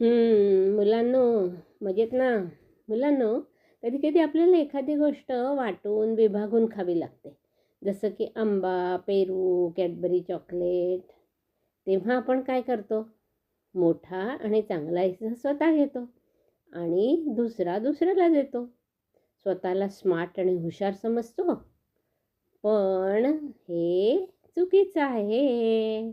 मुलांनो मजेत ना? मुलांनो कधी कधी आपल्याला एखादी गोष्ट वाटून विभागून खावी लागते. जसं की आंबा पेरू कॅडबरी चॉकलेट. तेव्हा आपण काय करतो? मोठा आणि चांगला हिस्सा स्वतः घेतो आणि दुसरा दुसऱ्याला देतो. स्वतःला स्मार्ट आणि हुशार समजतो. पण हे चुकीचं आहे.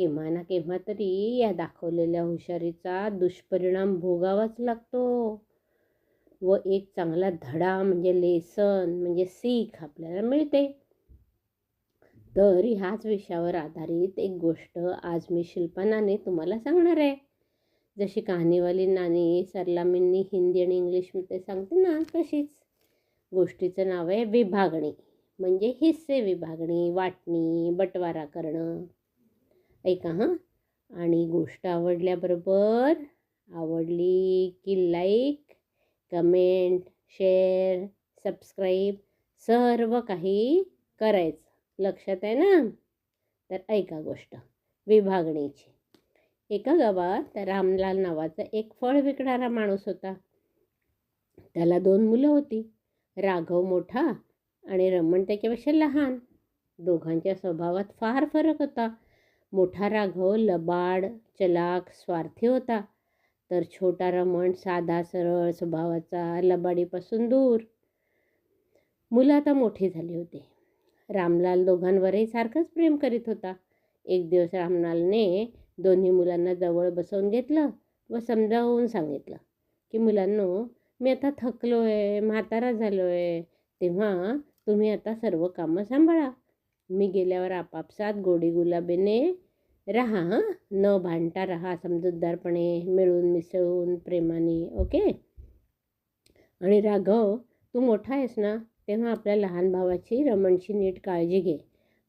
केव्हा ना केव्हा तरी या दाखवलेल्या हुशारीचा दुष्परिणाम भोगावाच लागतो. व एक चांगला धडा म्हणजे लेसन म्हणजे सीख आपल्याला मिळते. तर ह्याच विषयावर आधारित एक गोष्ट आज मी शिल्पनाने तुम्हाला सांगणार आहे. जशी कहाणीवाली नानी सरलामींनी हिंदी आणि इंग्लिशमध्ये सांगते ना तशीच. गोष्टीचं नाव आहे विभागणी. म्हणजे हिस्से विभागणी वाटणी बटवारा करणं. ऐका हां. आणि गोष्ट आवडल्याबरोबर आवडली की लाईक कमेंट शेअर सबस्क्राईब सर्व काही करायचं. लक्षात आहे ना? तर ऐका गोष्ट. विभागणीची. एका गावात रामलाल नावाचा एक फळ विकणारा माणूस होता. त्याला दोन मुलं होती. राघव मोठा आणि रमण त्याच्यापेक्षा लहान. दोघांच्या स्वभावात फार फरक होता. मोठा राघव लबाड चलाक स्वार्थी होता. तर छोटा रमण साधा सरळ स्वभावाचा लबाडीपासून दूर. मुलं आता मोठी झाली होती. रामलाल दोघांवरही सारखंच प्रेम करीत होता. एक दिवस रामलालने दोन्ही मुलांना जवळ बसवून घेतलं व समजावून सांगितलं की मुलांनो मी आता थकलो आहे म्हातारा झालो आहे तेव्हा तुम्ही आता सर्व कामं सांभाळा. मी गेल्यावर आपापसात गोडी गुलाबीने राहा हां? न भांडता राहा समजूतदारपणे मिळून मिसळून प्रेमाने ओके? आणि राघव तू मोठा आहेस ना तेव्हा आपल्या लहान भावाची रमणची नीट काळजी घे.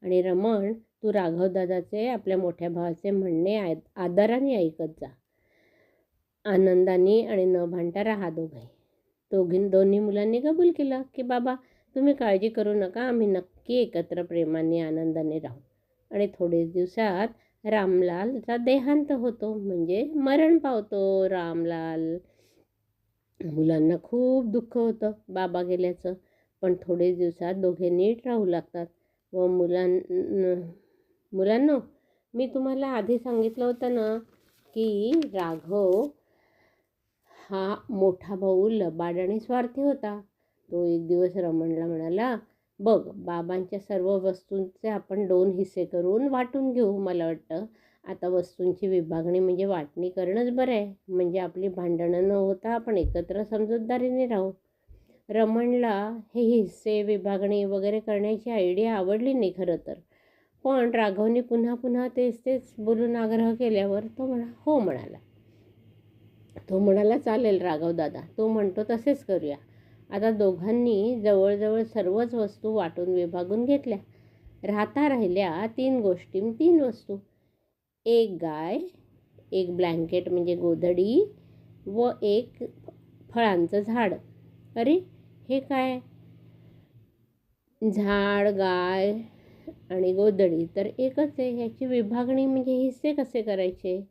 आणि रमण तू राघवदादाचे आपल्या मोठ्या भावाचे म्हणणे आदराने ऐकत जा. आनंदाने आणि न भांडता राहा दोघे. दोघी दोन्ही मुलांनी कबूल केलं की बाबा तुम्ही काळजी करू नका. आम्ही नक्की एकत्र प्रेमाने आनंदाने राहू. आणि थोडेच दिवसात रामलालचा देहांत होतो. म्हणजे मरण पावतो रामलाल. मुलांना खूप दुःख होतं बाबा गेल्याचं. पण थोडेच दिवसात दोघे नीट राहू लागतात. व मुलां मुलांनो मी तुम्हाला आधी सांगितलं होतं ना की राघव हा मोठा भाऊ लबाड आणि स्वार्थी होता. तो एक दिवस रमणला म्हणाला बघ बाबांच्या सर्व वस्तूंचे आपण दोन हिस्से करून वाटून घेऊ मला वाटतं. आता वस्तूंची विभागणी म्हणजे वाटणी करणंच बरं आहे. म्हणजे आपली भांडणं न होता आपण एकत्र समजूतदारीने राहू. रमणला हे हिस्से विभागणी वगैरे करण्याची आयडिया आवडली नाही खरं तर. पण राघवने पुन्हा पुन्हा तेच तेच बोलून आग्रह केल्यावर तो म्हणा हो म्हणाला. तो म्हणाला चालेल राघव दादा. तो म्हणतो तसेच करूया. आता दोघांनी जवळजवळ सर्वच वस्तू वाटून विभागून घेतल्या. राहता राहिल्या तीन गोष्टी. तीन वस्तू. एक गाय एक ब्लँकेट म्हणजे गोधडी व एक फळांचं झाड. अरे हे काय? झाड गाय आणि गोदडी तर एकच आहे. ह्याची विभागणी म्हणजे हिस्से कसे करायचे?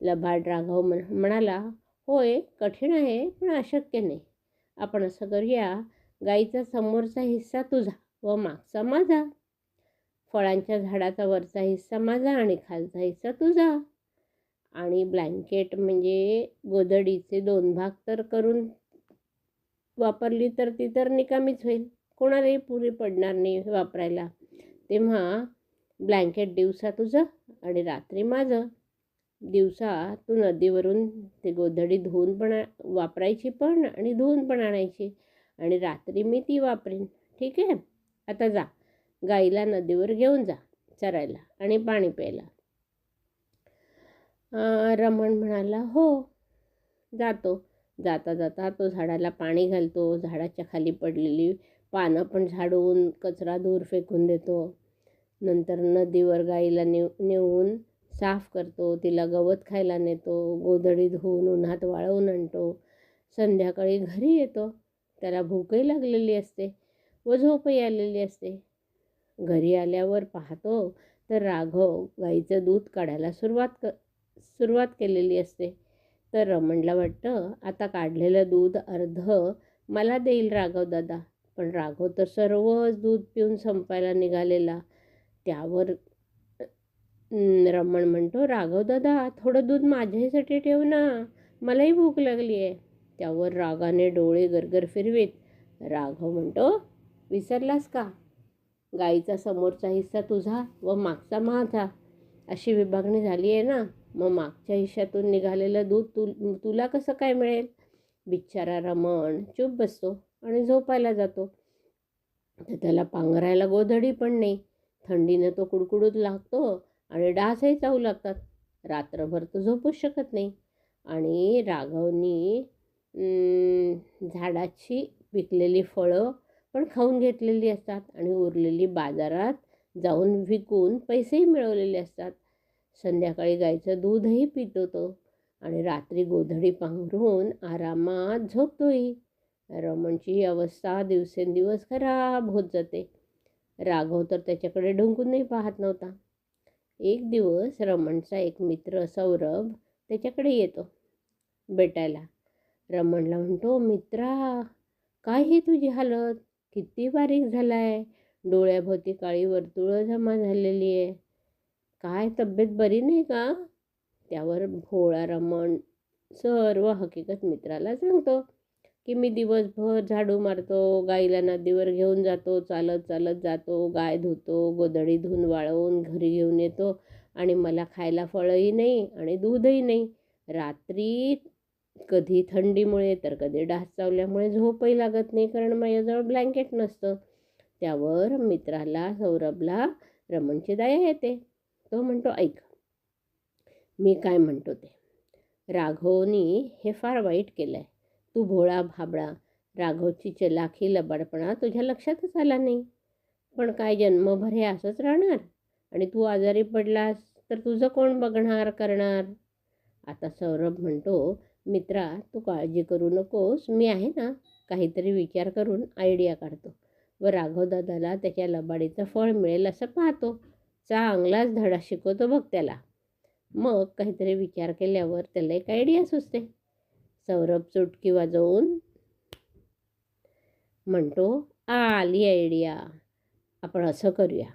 लबाड राघव म्हणाला होय कठीण आहे पण अशक्य नाही. आपण असं करूया गाईचा समोरचा हिस्सा तुझा व मागचा माझा. फळांच्या झाडाचा वरचा हिस्सा माझा आणि खालचा हिस्सा तुझा. आणि ब्लँकेट म्हणजे गोदडीचे दोन भाग तर करून वापरली तर ती तर निकामीच होईल. कोणालाही पुरी पडणार नाही वापरायला. तेव्हा ब्लँकेट दिवसा तुझं आणि रात्री माझं. दिवसा तू नदीवरून ते गोधडी धुवून पण वापरायची पण आणि धुवून पण आणायची. आणि रात्री मी ती वापरेन. ठीक आहे? आता जा. गाईला नदीवर घेऊन जा चरायला आणि पाणी प्यायला. रमण म्हणाला हो. जातो. जाता जाता तो झाडाला पाणी घालतो. झाडाच्या खाली पडलेली पानं पण झाडून कचरा दूर फेकून देतो. नंतर नदीवर गाईला नेऊ नेऊन साफ करतो तिला गवत खायला नेतो गोधडी धुवून उन्हात वाळवून आणतो. संध्याकाळी घरी येतो. त्याला भूकही लागलेली असते व झोपही आलेली असते. घरी आल्यावर पाहतो तर राघव गाईचं दूध काढायला सुरुवात क सुरुवात केलेली असते. तर रमणला वाटतं आता काढलेलं दूध अर्ध मला देईल राघव दादा. पण राघव तर सर्वच दूध पिऊन संपायला निघालेला. त्यावर रमण म्हणतो राघव दादा थोडं दूध माझ्यासाठी ठेव ना. मलाही भूक लागली आहे. त्यावर रागाने डोळे गरगर फिरवीत. राघव म्हणतो विसरलास का? गाईचा समोरचा हिस्सा तुझा व मागचा माझा. अशी विभागणी झाली आहे ना. मग मागच्या हिश्श्यातून निघालेलं दूध तु तुला कसं काय मिळेल? बिचारा रमण चूप बसतो आणि झोपायला जातो. तर त्याला पांघरायला गोधडी पण नाही. थंडीनं तो कुडकुडूत लागतो. आणि डासही चावू लागतात. रात्रभर तो झोपूच शकत नाही. आणि राघवनी झाडाची पिकलेली फळं पण खाऊन घेतलेली असतात आणि उरलेली बाजारात जाऊन विकून पैसेही मिळवलेले असतात. संध्याकाळी गाईचं दूधही पितो तो आणि रात्री गोधडी पांघरून आरामात झोपतोही. रमणची ही अवस्था दिवसेंदिवस खराब होत जाते. राघव तर त्याच्याकडे ढुंकूनही पाहत नव्हता. एक दिवस रमणचा एक मित्र सौरभ त्याच्याकडे येतो भेटायला. रमणला म्हणतो मित्रा काय हे तुझी हालत? किती बारीक झालाय? डोळ्याभोवती काळी वर्तुळं जमा झालेली आहे. काय तब्येत बरी नाही का? त्यावर भोळा रमण सर्व हकीकत मित्राला सांगतो. की मी दिवसभर झाडू मारतो गाईला नदीवर घेऊन जातो चालत चालत जातो गाय धुतो गोधडी धुवून वाळवून घरी घेऊन येतो आणि मला खायला फळंही नाही आणि दूधही नाही. रात्री कधी थंडीमुळे तर कधी डास चावल्यामुळे झोपही लागत नाही कारण माझ्याजवळ ब्लँकेट नसतं. त्यावर मित्राला सौरभला रमणची दया येते. तो म्हणतो ऐक मी काय म्हणतो ते? राघवनी हे फार वाईट केलं आहे तू भोळा भाबडा राघवची चलाखी लबाडपणा तुझ्या लक्षातच आला नाही. पण काय जन्मभर हे असंच राहणार? आणि तू आजारी पडलास तर तुझं कोण बघणार करणार? आता सौरभ म्हणतो मित्रा तू काळजी करू नकोस मी आहे ना? काहीतरी विचार करून आयडिया काढतो. व राघवदादाला त्याच्या लबाडीचं फळ मिळेल असं पाहतो. चांगलाच धडा शिकवतो बघ त्याला. मग काहीतरी विचार केल्यावर त्याला एक आयडिया सुचते. सौरभ चुटकी वाजवून म्हणतो आली आयडिया आपण असं करूया.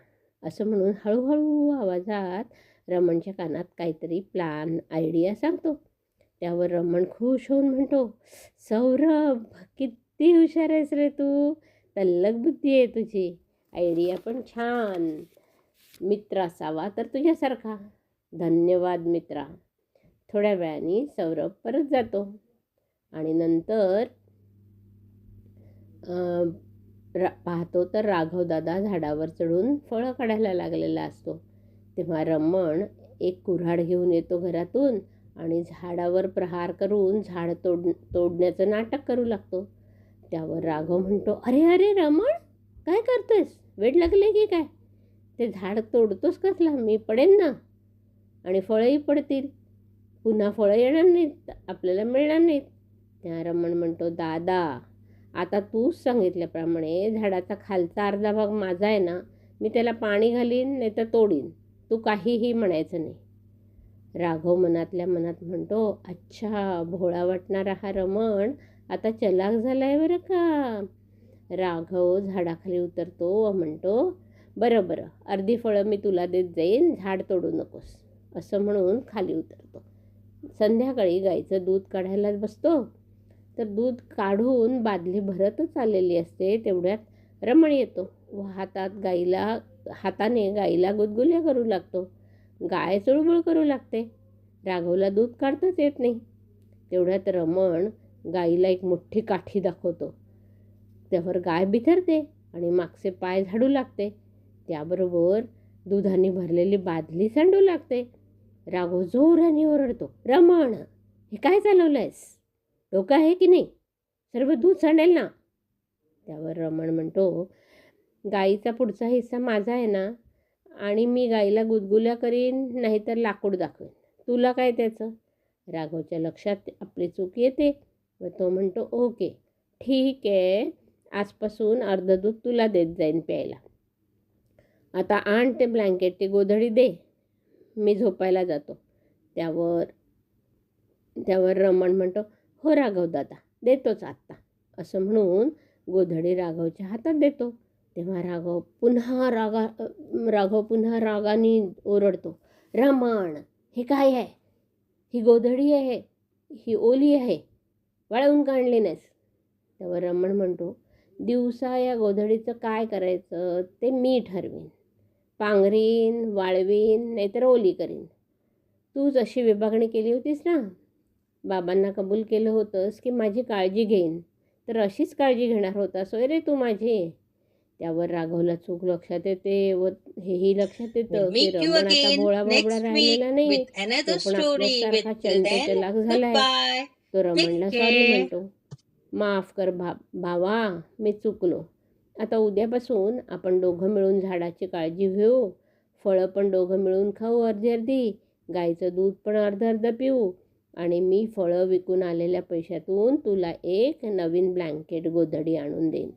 असं म्हणून हळूहळू आवाजात रमणच्या कानात काहीतरी प्लॅन आयडिया सांगतो. त्यावर रमण खुश होऊन म्हणतो सौरभ किती हुशार आहेस रे तू. तल्लक बुद्धी आहे तुझी. आयडिया पण छान. मित्र असावा तर तुझ्यासारखा. धन्यवाद मित्रा. थोड्या वेळाने सौरभ परत जातो. आणि नंतर रा पाहतो तर राघवदादा झाडावर चढून फळं काढायला लागलेला असतो. तेव्हा रमण एक कुऱ्हाड घेऊन येतो घरातून आणि झाडावर प्रहार करून झाड तोड तोडण्याचं नाटक करू लागतो. त्यावर राघव म्हणतो अरे अरे रमण काय करतोयस? वेड लागले की काय? ते झाड तोडतोस कसला? मी पडेन ना. आणि फळंही पडतील. पुन्हा फळं येणार नाहीत आपल्याला मिळणार नाहीत. रमण म्हणतो दादा आता तूच सांगितल्याप्रमाणे झाडाचा खालचा अर्धा भाग माझा आहे ना मी त्याला पाणी घालीन नाही तर तोडीन. तू काहीही म्हणायचं नाही. राघव मनातल्या मनात म्हणतो अच्छा भोळा वाटणारा हा रमण आता चलाक झाला आहे बरं का? राघव झाडाखाली उतरतो व म्हणतो बरं बरं अर्धी फळं मी तुला देत जाईन झाड तोडू नकोस. असं म्हणून खाली उतरतो. संध्याकाळी गाईचं दूध काढायला बसतो. तर दूध काढून बादली भरतच आलेली असते तेवढ्यात रमण येतो. व हातात गाईला हाताने गाईला गुदगुल्या करू लागतो. गाय चुळबुळ करू लागते. राघवला दूध काढताच येत नाही. तेवढ्यात रमण गाईला एक मोठी काठी दाखवतो. त्यावर गाय बिथरते आणि मागचे पाय झाडू लागते. त्याबरोबर दुधाने भरलेली बादली सांडू लागते. राघव जोराने ओरडतो रमण हे काय चालवलं आहेस डोकं आहे की नाही? सर्व दूध सांडेल ना? त्यावर रमण म्हणतो गाईचा पुढचा हिस्सा माझा आहे ना? आणि मी गाईला गुदगुल्या करीन नाहीतर लाकूड दाखवेन. तुला काय त्याचं? राघवच्या लक्षात आपली चूक येते व तो म्हणतो ओके ठीक आहे. आजपासून अर्ध दूध तुला देत जाईन प्यायला. आता आण ते ब्लँकेट ती गोधडी दे. मी झोपायला जातो. त्यावर त्यावर रमण म्हणतो हो राघव दादा देतोच आत्ता. असं म्हणून गोधडी राघवच्या हातात देतो. तेव्हा राघव पुन्हा रागा राघव पुन्हा रागाने ओरडतो. रामाण हे काय आहे? ही गोधडी आहे ही ओली आहे वाळवून काढली नाहीस? तेव्हा रमण म्हणतो दिवसा या गोधडीचं काय करायचं ते मी ठरवीन. पांघरीन वाळवीन नाहीतर ओली करीन. तूच अशी विभागणी केली होतीस ना? बाबांना कबूल केलं होतंस की माझी काळजी घेईन. तर अशीच काळजी घेणार होतास होय रे तू माझी? त्यावर राघवला चूक लक्षात येते व हेही लक्षात येतं की रमण आता भोळा बाबडा राहिलेला नाही तो पण आपल्यासारखा झालाय. रमणला सॉरी. म्हणतो. माफ कर भा भावा मी चुकलो. आता उद्यापासून आपण दोघं मिळून झाडाची काळजी घेऊ. फळं पण दोघं मिळून खाऊ अर्धी अर्धी. गाईचं दूध पण अर्धं अर्धं पिऊ. आणि मी फळं विकून आलेल्या पैशातून तुला एक नवीन ब्लँकेट गोधडी आणून देईन.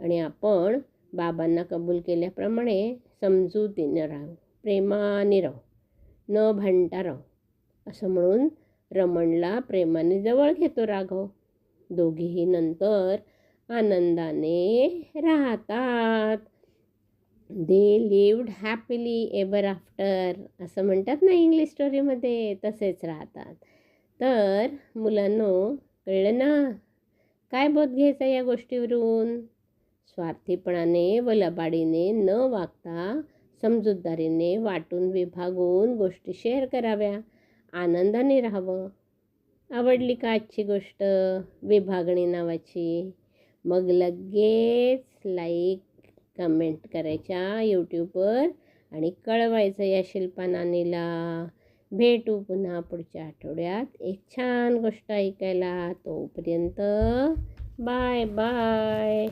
आणि आपण बाबांना कबूल केल्याप्रमाणे समजूतीनं राहू प्रेमाने राहू न भांडता राहू असं म्हणून रमणला प्रेमाने जवळ घेतो राघव. दोघेही नंतर आनंदाने राहतात. They lived happily ever after असं म्हणतात ना इंग्लिश स्टोरीमध्ये तसेच राहतात. तर मुलांनो कळलं ना? काय बोध घ्यायचा या गोष्टीवरून? स्वार्थीपणाने व लबाडीने न वागता समजूतदारीने वाटून विभागून गोष्टी शेअर कराव्या आनंदाने राहावं. आवडली का आजची गोष्ट? विभागणी नावाची. मग लगेच लाईक कमेंट करायच्या यूट्यूबवर आणि कळवायचं या शिल्पा नानीला भेटू पुन्हा पुढच्या आठवड्यात. एक छान गोष्ट ऐकायला तोपर्यंत बाय बाय.